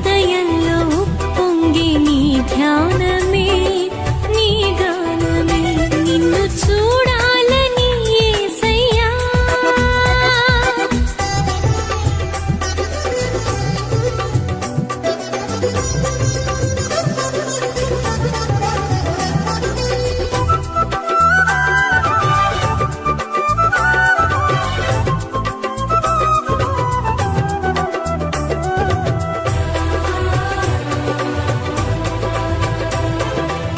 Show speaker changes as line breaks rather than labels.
హృదయంలో పొంగి నీ ధ్యానమే నీ గానమే నిన్ను చూడాలని ఏసయ్యా.